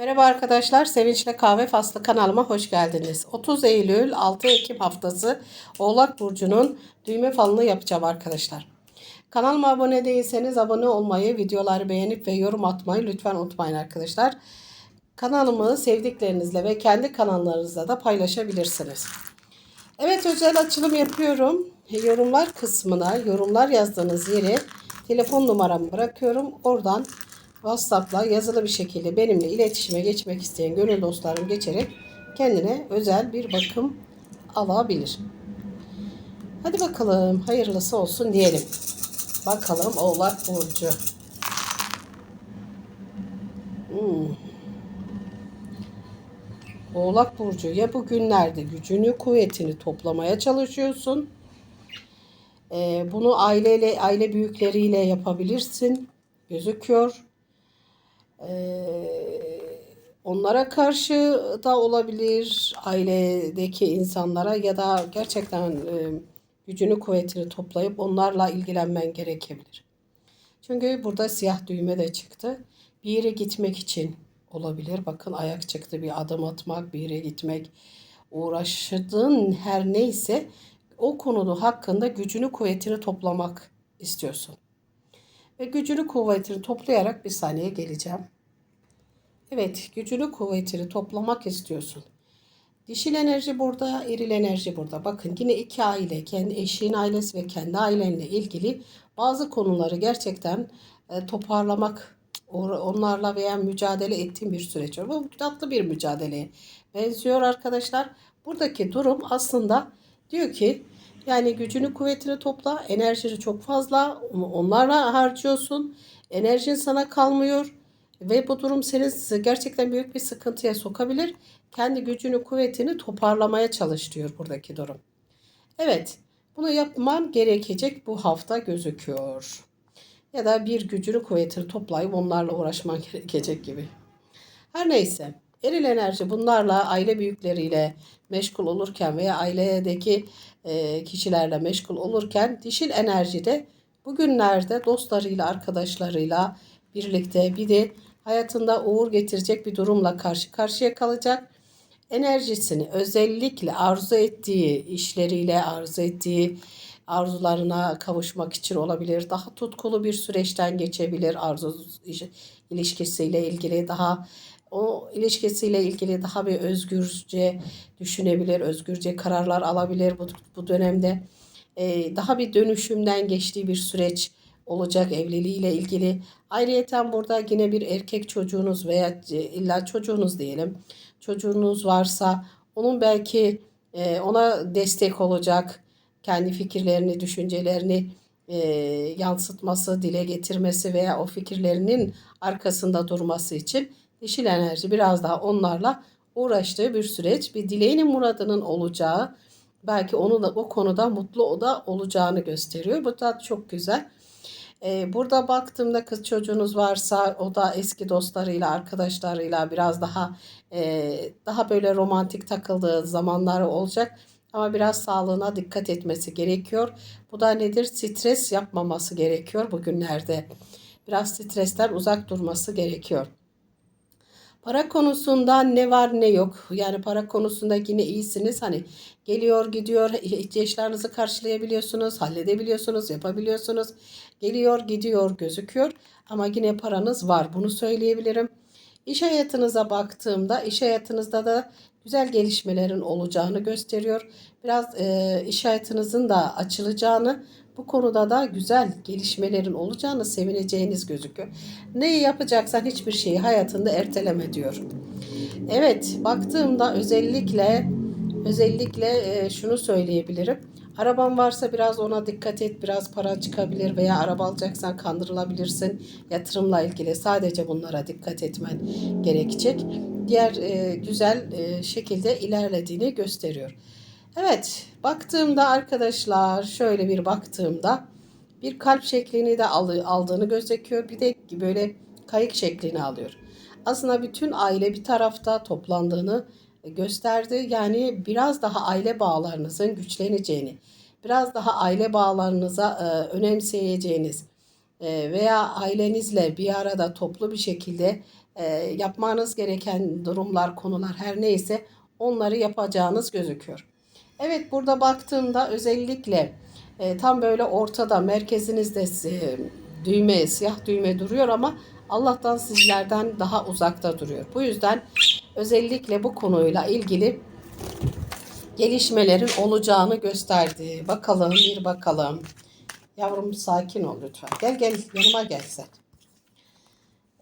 Merhaba arkadaşlar, Sevinçle Kahve Faslı kanalıma hoş geldiniz. 30 Eylül 6 Ekim haftası Oğlak Burcu'nun düğme falını yapacağım arkadaşlar. Kanalıma abone değilseniz abone olmayı, videoları beğenip ve yorum atmayı lütfen unutmayın arkadaşlar. Kanalımı sevdiklerinizle ve kendi kanallarınızla da paylaşabilirsiniz. Evet özel açılım yapıyorum. Yorumlar kısmına, yorumlar yazdığınız yere telefon numaramı bırakıyorum. Oradan WhatsApp'la yazılı bir şekilde benimle iletişime geçmek isteyen gönül dostlarım geçerek kendine özel bir bakım alabilir. Hadi bakalım hayırlısı olsun diyelim. Bakalım Oğlak Burcu. Hmm. Oğlak Burcu ya bugünlerde gücünü kuvvetini toplamaya çalışıyorsun. Ee, bunu aileyle aile büyükleriyle yapabilirsin. Gözüküyor. Ee, onlara karşı da olabilir ailedeki insanlara ya da gerçekten e, gücünü kuvvetini toplayıp onlarla ilgilenmen gerekebilir. Çünkü burada siyah düğme de çıktı. Bir yere gitmek için olabilir. Bakın ayak çıktı bir adım atmak, bir yere gitmek. Uğraştığın her neyse o konuda hakkında gücünü kuvvetini toplamak istiyorsun. Ve gücünü kuvvetini toplayarak bir saniye geleceğim. Evet gücünü kuvvetini toplamak istiyorsun. Dişil enerji burada, eril enerji burada. Bakın yine iki aile, kendi eşiğin ailesi ve kendi ailenle ilgili bazı konuları gerçekten e, toparlamak, onlarla veya mücadele ettiğim bir süreç. Bu tatlı bir mücadeleye benziyor arkadaşlar. Buradaki durum aslında diyor ki yani gücünü kuvvetini topla. Enerjini çok fazla onlarla harcıyorsun. Enerjin sana kalmıyor. Ve bu durum seni gerçekten büyük bir sıkıntıya sokabilir. Kendi gücünü kuvvetini toparlamaya çalış diyor buradaki durum. Evet bunu yapmam gerekecek bu hafta gözüküyor. Ya da bir gücünü kuvvetini toplayıp onlarla uğraşman gerekecek gibi. Her neyse. Eril enerji bunlarla aile büyükleriyle meşgul olurken veya ailedeki e, kişilerle meşgul olurken dişil enerjide bugünlerde dostlarıyla, arkadaşlarıyla birlikte bir de hayatında uğur getirecek bir durumla karşı karşıya kalacak. Enerjisini özellikle arzu ettiği işleriyle arzu ettiği arzularına kavuşmak için olabilir. Daha tutkulu bir süreçten geçebilir arzu ilişkisiyle ilgili daha o ilişkisiyle ilgili daha bir özgürce düşünebilir, özgürce kararlar alabilir bu, bu dönemde. Ee, daha bir dönüşümden geçtiği bir süreç olacak evliliğiyle ilgili. Ayrıyeten burada yine bir erkek çocuğunuz veya illa çocuğunuz diyelim. Çocuğunuz varsa onun belki e, ona destek olacak. Kendi fikirlerini, düşüncelerini e, yansıtması, dile getirmesi veya o fikirlerinin arkasında durması için dişil enerji biraz daha onlarla uğraştığı bir süreç. Bir dileğinin muradının olacağı belki onu da o konuda mutlu o da olacağını gösteriyor. Bu da çok güzel. Ee, burada baktığımda kız çocuğunuz varsa o da eski dostlarıyla arkadaşlarıyla biraz daha e, daha böyle romantik takıldığı zamanları olacak. Ama biraz sağlığına dikkat etmesi gerekiyor. Bu da nedir? Stres yapmaması gerekiyor bugünlerde. Biraz stresten uzak durması gerekiyor. Para konusunda ne var ne yok. Yani para konusunda yine iyisiniz. Hani geliyor gidiyor ihtiyaçlarınızı karşılayabiliyorsunuz, halledebiliyorsunuz, yapabiliyorsunuz. Geliyor gidiyor gözüküyor ama yine paranız var. Bunu söyleyebilirim. İş hayatınıza baktığımda iş hayatınızda da güzel gelişmelerin olacağını gösteriyor. Biraz e, iş hayatınızın da açılacağını bu konuda da güzel gelişmelerin olacağını sevineceğiniz gözüküyor. Neyi yapacaksan hiçbir şeyi hayatında erteleme diyor. Evet baktığımda özellikle özellikle e, şunu söyleyebilirim. Araban varsa biraz ona dikkat et. Biraz para çıkabilir veya araba alacaksan kandırılabilirsin. Yatırımla ilgili sadece bunlara dikkat etmen gerekecek. Diğer e, güzel e, şekilde ilerlediğini gösteriyor. Evet baktığımda arkadaşlar şöyle bir baktığımda bir kalp şeklini de aldığını gözüküyor. Bir de böyle kayık şeklini alıyor. Aslında bütün aile bir tarafta toplandığını gösterdi. Yani biraz daha aile bağlarınızın güçleneceğini, biraz daha aile bağlarınıza e, önemseyeceğiniz e, veya ailenizle bir arada toplu bir şekilde e, yapmanız gereken durumlar, konular her neyse onları yapacağınız gözüküyor. Evet burada baktığımda özellikle e, tam böyle ortada merkezinizde e, düğme, siyah düğme duruyor ama Allah'tan sizlerden daha uzakta duruyor. Bu yüzden özellikle bu konuyla ilgili gelişmelerin olacağını gösterdi. Bakalım bir bakalım. Yavrum sakin ol lütfen. Gel gel yanıma gel sen.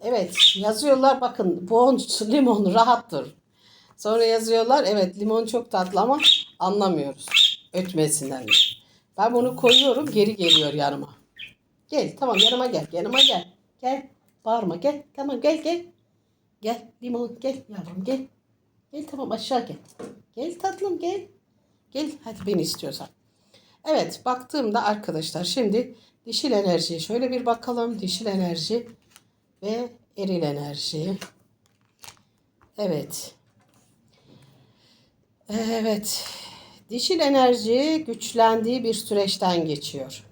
Evet yazıyorlar bakın bon limon rahattır. Sonra yazıyorlar evet limon çok tatlı ama anlamıyoruz ötmesinden. Ben bunu koyuyorum geri geliyor yanıma. Gel tamam yanıma gel yanıma gel. Gel bağırma gel tamam gel gel. Gel limon gel yavrum gel. Gel tamam aşağı gel. Gel tatlım gel. Gel hadi beni istiyorsan. Evet baktığımda arkadaşlar şimdi dişil enerjiye şöyle bir bakalım. Dişil enerji ve eril enerji. Evet. Evet. Dişil enerji güçlendiği bir süreçten geçiyor.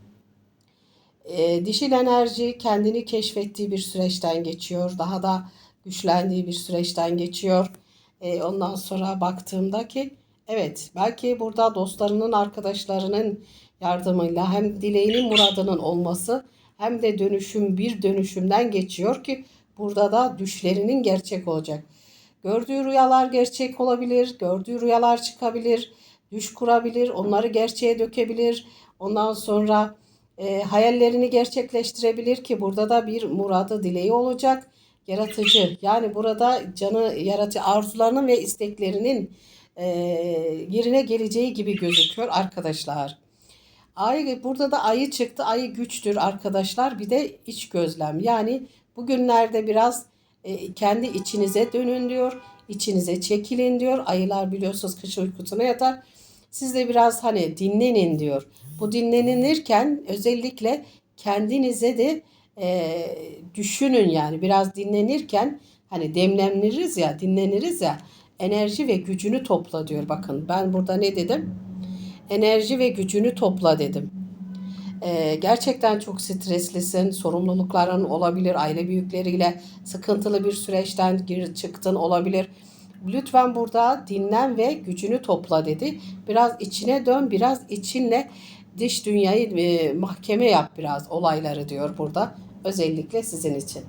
Ee, dişil enerji kendini keşfettiği bir süreçten geçiyor. Daha da güçlendiği bir süreçten geçiyor. Ee, ondan sonra baktığımda ki evet belki burada dostlarının arkadaşlarının yardımıyla hem dileğinin muradının olması hem de dönüşüm bir dönüşümden geçiyor ki burada da düşlerinin gerçek olacak. Gördüğü rüyalar gerçek olabilir, gördüğü rüyalar çıkabilir, düş kurabilir, onları gerçeğe dökebilir. Ondan sonra e, hayallerini gerçekleştirebilir ki burada da bir muradı dileği olacak. Yaratıcı yani burada canı yaratıcı arzularının ve isteklerinin e, yerine geleceği gibi gözüküyor arkadaşlar. Ay burada da ayı çıktı. Ayı güçtür arkadaşlar. Bir de iç gözlem. Yani bugünlerde biraz e, kendi içinize dönün diyor. İçinize çekilin diyor. Ayılar biliyorsunuz kış uykusuna yatar. Siz de biraz hani dinlenin diyor. Bu dinlenilirken özellikle kendinize de e, düşünün yani biraz dinlenirken hani demleniriz ya dinleniriz ya enerji ve gücünü topla diyor. Bakın ben burada ne dedim? Enerji ve gücünü topla dedim. Ee, gerçekten çok streslisin, sorumlulukların olabilir, aile büyükleriyle sıkıntılı bir süreçten gir çıktın olabilir. Lütfen burada dinlen ve gücünü topla dedi. Biraz içine dön, biraz içinle dış dünyayı e, mahkeme yap biraz olayları diyor burada. Özellikle sizin için.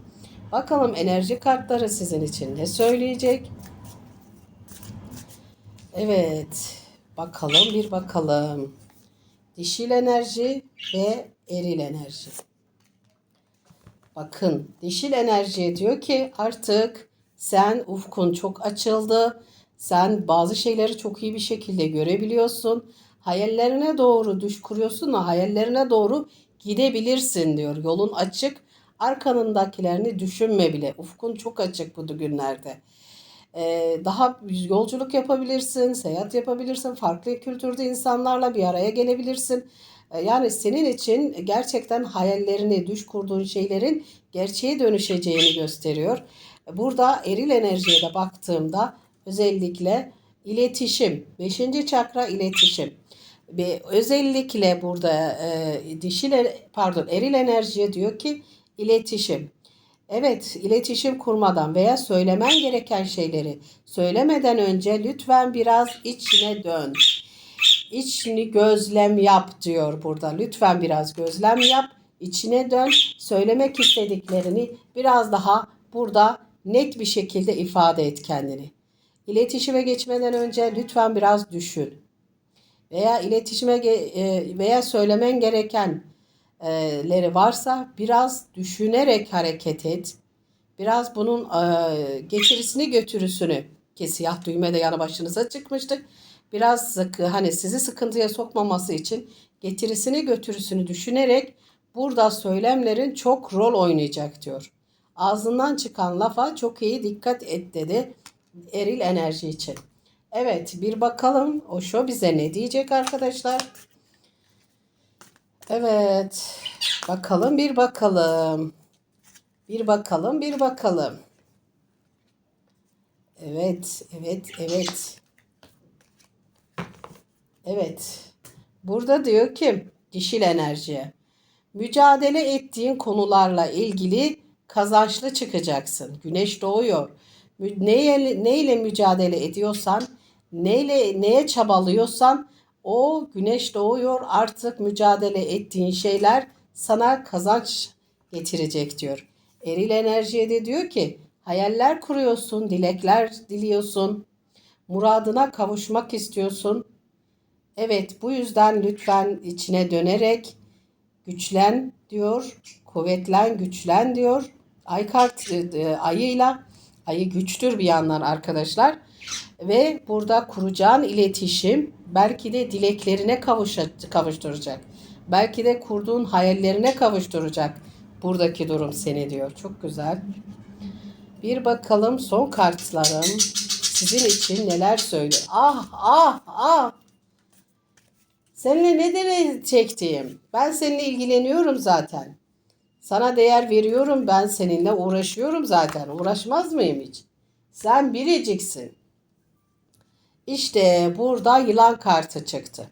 Bakalım enerji kartları sizin için ne söyleyecek? Evet. Bakalım bir bakalım. Dişil enerji ve eril enerji. Bakın dişil enerji diyor ki artık sen ufkun çok açıldı. Sen bazı şeyleri çok iyi bir şekilde görebiliyorsun. Hayallerine doğru düş kuruyorsun da hayallerine doğru gidebilirsin diyor. Yolun açık. Arkanındakilerini düşünme bile. Ufkun çok açık bu günlerde. Ee, daha yolculuk yapabilirsin, seyahat yapabilirsin, farklı kültürde insanlarla bir araya gelebilirsin. Ee, yani senin için gerçekten hayallerini, düş kurduğun şeylerin gerçeğe dönüşeceğini gösteriyor. Burada eril enerjiye de baktığımda özellikle iletişim, 5. çakra iletişim. Ve özellikle burada e, dişil pardon eril enerjiye diyor ki iletişim. Evet, iletişim kurmadan veya söylemen gereken şeyleri söylemeden önce lütfen biraz içine dön. İçini gözlem yap diyor burada. Lütfen biraz gözlem yap, içine dön. Söylemek istediklerini biraz daha burada net bir şekilde ifade et kendini. İletişime geçmeden önce lütfen biraz düşün. Veya iletişime e, veya söylemen gereken leri varsa biraz düşünerek hareket et. Biraz bunun getirisini götürüsünü ki siyah düğme de yanı başınıza çıkmıştı. Biraz sıkı, hani sizi sıkıntıya sokmaması için getirisini götürüsünü düşünerek burada söylemlerin çok rol oynayacak diyor. Ağzından çıkan lafa çok iyi dikkat et dedi eril enerji için. Evet bir bakalım o şu bize ne diyecek arkadaşlar. Evet. Bakalım bir bakalım. Bir bakalım bir bakalım. Evet, evet, evet. Evet. Burada diyor ki dişil enerji. Mücadele ettiğin konularla ilgili kazançlı çıkacaksın. Güneş doğuyor. Neye, neyle mücadele ediyorsan, neyle neye çabalıyorsan o güneş doğuyor. Artık mücadele ettiğin şeyler sana kazanç getirecek diyor. Eril enerjiye de diyor ki hayaller kuruyorsun, dilekler diliyorsun. Muradına kavuşmak istiyorsun. Evet bu yüzden lütfen içine dönerek güçlen diyor. Kuvvetlen, güçlen diyor. Ay kart e, ayıyla ayı güçtür bir yandan arkadaşlar. Ve burada kuracağın iletişim belki de dileklerine kavuşturacak. Belki de kurduğun hayallerine kavuşturacak. Buradaki durum seni diyor. Çok güzel. Bir bakalım son kartlarım sizin için neler söylüyor. Ah ah ah. Seninle ne dere çektiğim? Ben seninle ilgileniyorum zaten. Sana değer veriyorum ben seninle uğraşıyorum zaten. Uğraşmaz mıyım hiç? Sen biriciksin. İşte burada yılan kartı çıktı.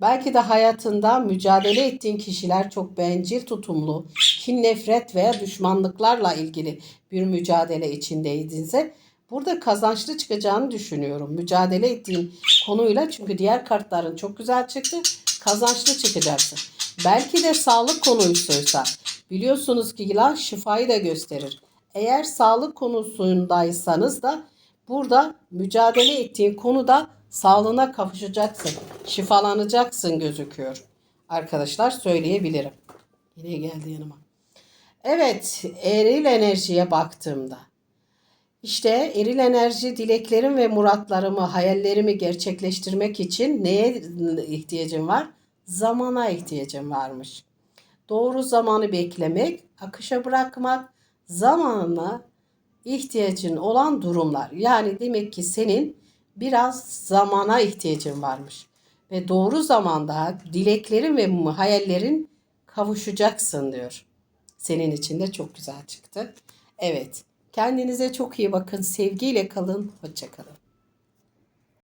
Belki de hayatında mücadele ettiğin kişiler çok bencil tutumlu, kin, nefret veya düşmanlıklarla ilgili bir mücadele içindeydinse burada kazançlı çıkacağını düşünüyorum. Mücadele ettiğin konuyla çünkü diğer kartların çok güzel çıktı. Kazançlı çıkacaksın. Belki de sağlık konusuysa biliyorsunuz ki yılan şifayı da gösterir. Eğer sağlık konusundaysanız da burada mücadele ettiğin konuda sağlığına kavuşacaksın. Şifalanacaksın gözüküyor. Arkadaşlar söyleyebilirim. Yine geldi yanıma. Evet, eril enerjiye baktığımda işte eril enerji dileklerim ve muratlarımı, hayallerimi gerçekleştirmek için neye ihtiyacım var? Zamana ihtiyacım varmış. Doğru zamanı beklemek, akışa bırakmak, zamanına ihtiyacın olan durumlar. Yani demek ki senin biraz zamana ihtiyacın varmış. Ve doğru zamanda dileklerin ve hayallerin kavuşacaksın diyor. Senin için de çok güzel çıktı. Evet. Kendinize çok iyi bakın. Sevgiyle kalın. Hoşçakalın.